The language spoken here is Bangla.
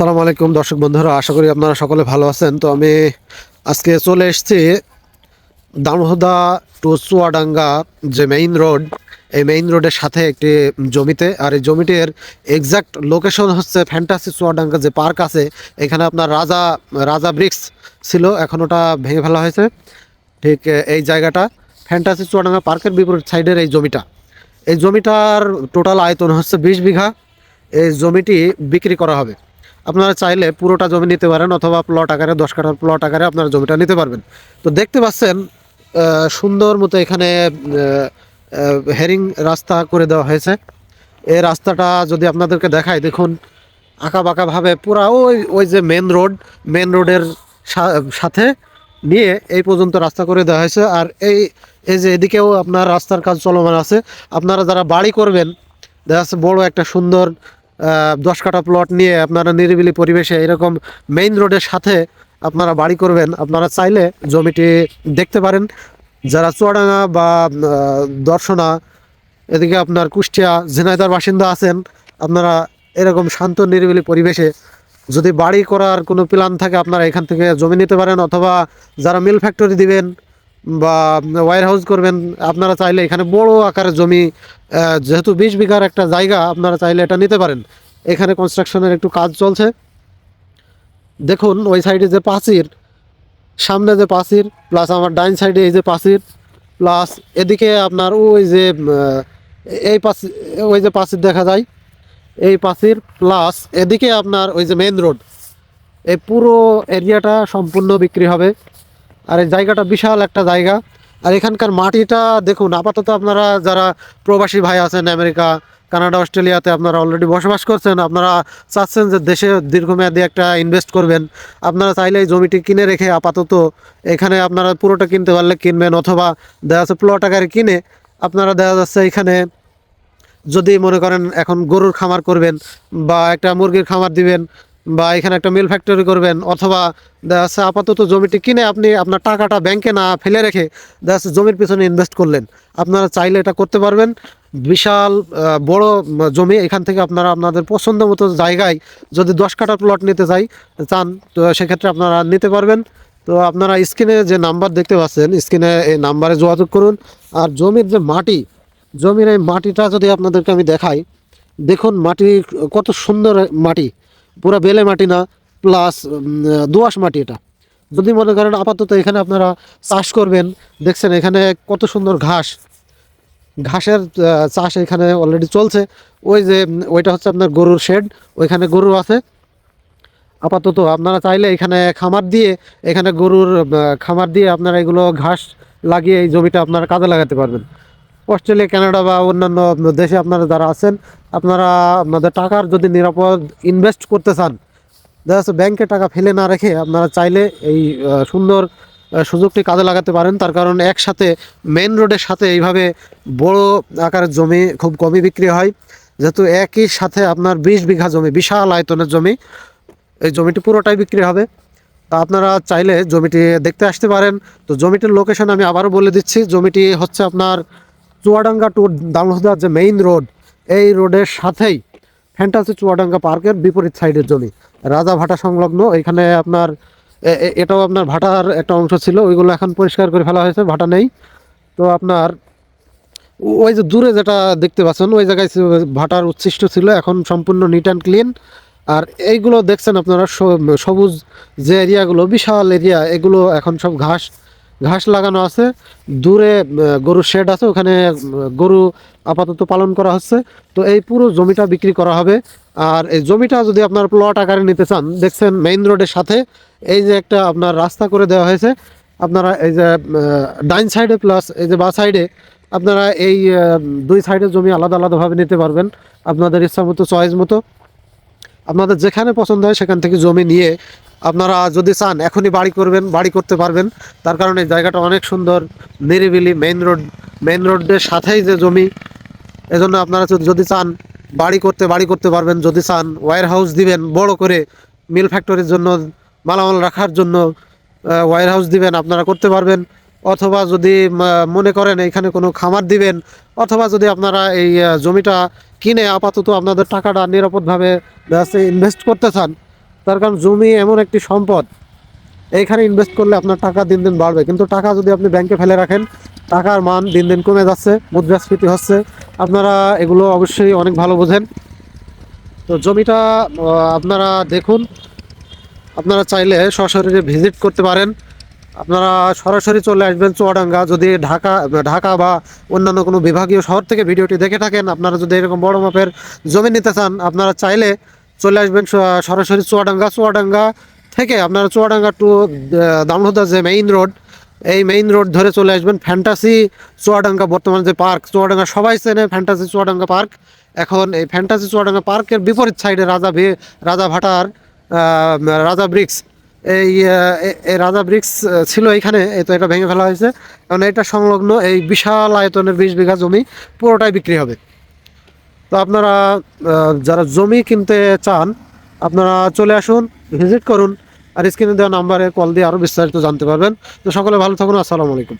আসসালামু আলাইকুম, দর্শক বন্ধুরা, আশা করি আপনারা সকলে ভালো আছেন। তো আমি আজকে চলে এসেছি দামোহদা টু চুয়াডাঙ্গা যে মেইন রোড এই মেইন রোডের সাথে একটি জমিতে। আর এই জমিটির এক্সাক্ট লোকেশন হচ্ছে ফ্যান্টাসি চুয়াডাঙ্গা যে পার্ক আছে, এখানে আপনার রাজা রাজা ব্রিক্স ছিল, এখন ওটা ভেঙে ফেলা হয়েছে। ঠিক এই জায়গাটা ফ্যান্টাসি চুয়াডাঙ্গা পার্কের বিপরীত সাইডের এই জমিটা। এই জমিটার টোটাল আয়তন হচ্ছে বিশ বিঘা। এই জমিটি বিক্রি করা হবে। আপনারা চাইলে পুরোটা জমি নিতে পারেন অথবা প্লট আকারে, দশ কাঠার প্লট আকারে আপনারা জমিটা নিতে পারবেন। তো দেখতে পাচ্ছেন সুন্দর মতো এখানে হেরিং রাস্তা করে দেওয়া হয়েছে। এই রাস্তাটা যদি আপনাদেরকে দেখায় দেখুন আঁকা বাঁকাভাবে পুরা ওই ওই যে মেন রোড মেন রোডের সাথে নিয়ে এই পর্যন্ত রাস্তা করে দেওয়া হয়েছে। আর এই এই যে এদিকেও আপনার রাস্তার কাজ চলমান আছে। আপনারা যারা বাড়ি করবেন, দেখা যাচ্ছে বড়ো একটা সুন্দর দশ কাঠা প্লট নিয়ে আপনারা নিরিবিলি পরিবেশে এরকম মেইন রোডের সাথে আপনারা বাড়ি করবেন, আপনারা চাইলে জমিটি দেখতে পারেন। যারা চুয়াডাঙ্গা বা দর্শনা, এদিকে আপনার কুষ্টিয়া ঝিনাইদার বাসিন্দা আছেন, আপনারা এরকম শান্ত, নিরিবিলি পরিবেশে যদি বাড়ি করার কোনো প্ল্যান থাকে, আপনারা এখান থেকে জমি নিতে পারেন, অথবা যারা মিল ফ্যাক্টরি দিবেন বা ওয়ার হাউস করবেন, আপনারা চাইলে এখানে বড় আকারের জমি যেহেতু বিশ বিঘার একটা জায়গা, আপনারা চাইলে এটা নিতে পারেন। এখানে কনস্ট্রাকশনের একটু কাজ চলছে। দেখুন, ওই সাইডে যে পাঁচির, সামনে যে পাঁচির প্লাস আমার ডাইন সাইডে এই যে পাঁচির প্লাস এদিকে আপনার ওই যে এই পাশি ওই যে পাঁচির দেখা যায়। এই পাঁচির প্লাস এদিকে আপনার ওই যে মেন রোড এই পুরো এরিয়াটা সম্পূর্ণ বিক্রি হবে। আর এই জায়গাটা বিশাল একটা জায়গা। আর এখানকার মাটিটা দেখুন, আপাতত আপনারা যারা প্রবাসী ভাই আছেন আমেরিকা, কানাডা, অস্ট্রেলিয়াতে আপনারা অলরেডি বসবাস করছেন, আপনারা চাচ্ছেন যে দেশে দীর্ঘমেয়াদী একটা ইনভেস্ট করবেন। আপনারা চাইলে এই জমিটি কিনে রেখে আপাতত এখানে আপনারা পুরোটা কিনতে পারলে কিনবেন অথবা দেখা যাচ্ছে প্লট আকারে কিনে আপনারা দেখা যাচ্ছে এখানে। যদি মনে করেন এখন গরুর খামার করবেন বা একটা মুরগির খামার দিবেন বা এখানে একটা মিল ফ্যাক্টরি করবেন অথবা দেখা যাচ্ছে আপাতত জমিটি কিনে আপনি আপনার টাকাটা ব্যাংকে না ফেলে রেখে দেখা যাচ্ছে জমির পিছনে ইনভেস্ট করলেন। আপনারা চাইলে এটা করতে পারবেন। বিশাল বড় জমি এখান থেকে আপনারা আপনাদের পছন্দ মতো জায়গায় যদি দশ কাঠা প্লট নিতে চাই, চান, তো সেক্ষেত্রে আপনারা নিতে পারবেন। তো আপনারা স্ক্রিনে যে নাম্বার দেখতে পাচ্ছেন, স্ক্রিনে এই নাম্বারে যোগাযোগ করুন। আর জমির যে মাটি, জমির এই মাটিটা যদি আপনাদেরকে আমি দেখাই, দেখুন মাটি কত সুন্দর মাটি। পুরো বেলে মাটি না প্লাস দোআঁশ মাটি এটা। যদি মনে করেন আপাতত এখানে আপনারা চাষ করবেন, দেখছেন এখানে কত সুন্দর ঘাস। ঘাসের চাষ এখানে অলরেডি চলছে। ওই যে, ওইটা হচ্ছে আপনার গরুর শেড ওইখানে গরু আছে। আপাতত আপনারা চাইলে এখানে খামার দিয়ে, এখানে গরুর খামার দিয়ে আপনারা এগুলো ঘাস লাগিয়ে এই জমিটা আপনারা কাজে লাগাতে পারবেন। অস্ট্রেলিয়া, কানাডা বা অন্যান্য দেশে আপনারা যারা আছেন, আপনারা আপনাদের টাকার যদি নিরাপদ ইনভেস্ট করতে চান, দেখা যাচ্ছে ব্যাংকে টাকা ফেলে না রেখে আপনারা চাইলে এই সুন্দর সুযোগটি কাজে লাগাতে পারেন। তার কারণ একসাথে মেন রোডের সাথে এইভাবে বড় আকারের জমি খুব কমই বিক্রি হয়। যেহেতু একই সাথে আপনার বিশ বিঘা জমি, বিশাল আয়তনের জমি, এই জমিটি পুরোটাই বিক্রি হবে। তা আপনারা চাইলে জমিটি দেখতে আসতে পারেন। তো জমিটির লোকেশন আমি আবারও বলে দিচ্ছি। জমিটি হচ্ছে আপনার চুয়াডাঙ্গা টু দামোহদার যে মেইন রোড এই রোডের সাথেই ফ্যান্টাসি চুয়াডাঙ্গা পার্কের বিপরীত সাইডের জমি। রাজা ভাটা সংলগ্ন, এখানে আপনার এটাও আপনার ভাটার একটা অংশ ছিল, ওইগুলো এখন পরিষ্কার করে ফেলা হয়েছে, ভাটা নেই। তো আপনার ওই যে দূরে যেটা দেখতে পাচ্ছেন, ওই জায়গায় ভাটার উচ্ছিষ্ট ছিল, এখন সম্পূর্ণ নিট অ্যান্ড ক্লিন আর এইগুলো দেখছেন আপনারা সবুজ যে এরিয়াগুলো বিশাল এরিয়া এগুলো এখন সব ঘাস। ঘাস লাগানো আছে। দূরে গরুর শেড আছে, ওখানে গরু আপাতত পালন করা হচ্ছে। তো এই পুরো জমিটা বিক্রি করা হবে। আর এই জমিটা যদি আপনার প্লট আকারে নিতে চান, দেখছেন মেইন রোডের সাথে, এই যে একটা আপনার রাস্তা করে দেওয়া হয়েছে। আপনারা এই যে ডাইন সাইডে প্লাস এই যে বা সাইডে আপনারা এই দুই সাইডের জমি আলাদা আলাদাভাবে নিতে পারবেন। আপনাদের ইচ্ছা মতো চয়েস মতো। আপনাদের যেখানে পছন্দ হয়, সেখান থেকে জমি নিয়ে আপনারা যদি চান, এখনই বাড়ি করবেন, বাড়ি করতে পারবেন। তার কারণে জায়গাটা অনেক সুন্দর, নিরিবিলি মেইন রোড মেইন রোডের সাথেই যে জমি। এজন্য আপনারা যদি- চান, বাড়ি করতে বাড়ি করতে পারবেন। যদি চান ওয়্যার হাউস দিবেন, বড় করে মিল ফ্যাক্টরির জন্য, মালামাল রাখার জন্য ওয়্যার হাউস দিবেন, আপনারা করতে পারবেন। অথবা যদি মনে করেন এখানে কোনো খামার দিবেন, অথবা যদি আপনারা এই জমিটা কিনে আপাতত আপনাদের টাকাটা নিরাপদভাবে ইনভেস্ট করতে চান তার কারণ জমি এমন একটি সম্পদ, এইখানে ইনভেস্ট করলে আপনার টাকা দিন দিন বাড়বে। কিন্তু টাকা যদি আপনি ব্যাংকে ফেলে রাখেন, টাকার মান দিন দিন কমে যাচ্ছে, মুদ্রাস্ফীতি হচ্ছে। আপনারা এগুলো অবশ্যই অনেক ভালো বোঝেন। তো জমিটা আপনারা দেখুন, আপনারা চাইলে সশরীরে ভিজিট করতে পারেন। আপনারা সরাসরি চলে আসবেন চুয়াডাঙ্গা। যদি ঢাকা ঢাকা বা অন্যান্য কোনো বিভাগীয় শহর থেকে ভিডিওটি দেখে থাকেন, আপনারা যদি এরকম বড় মাপের জমি নিতে চান, আপনারা চাইলে চলে আসবেন সরাসরি চুয়াডাঙ্গা চুয়াডাঙ্গা থেকে আপনারা চুয়াডাঙ্গা টু দামোদা যে মেইন রোড এই মেইন রোড ধরে চলে আসবেন ফ্যান্টাসি চুয়াডাঙ্গা বর্তমান যে পার্ক চুয়াডাঙ্গা সবাই চেনে ফ্যান্টাসি চুয়াডাঙ্গা পার্ক এখন এই ফ্যান্টাসি চুয়াডাঙ্গা পার্কের বিপরীত সাইডে রাজা ভি, রাজা ভাটার রাজা ব্রিক্স এই এই রাজা ব্রিক্স ছিল এখানে, এই তো এটা ভেঙে ফেলা হয়েছে। কারণ এটা সংলগ্ন এই বিশাল আয়তনের বিশ বিঘা জমি পুরোটাই বিক্রি হবে। তো আপনারা যারা জমি কিনতে চান, আপনারা চলে আসুন, ভিজিট করুন, আর স্ক্রিনে দেওয়া নাম্বারে কল দিয়ে আরও বিস্তারিত জানতে পারবেন। তো সকলে ভালো থাকুন, আসসালামু আলাইকুম।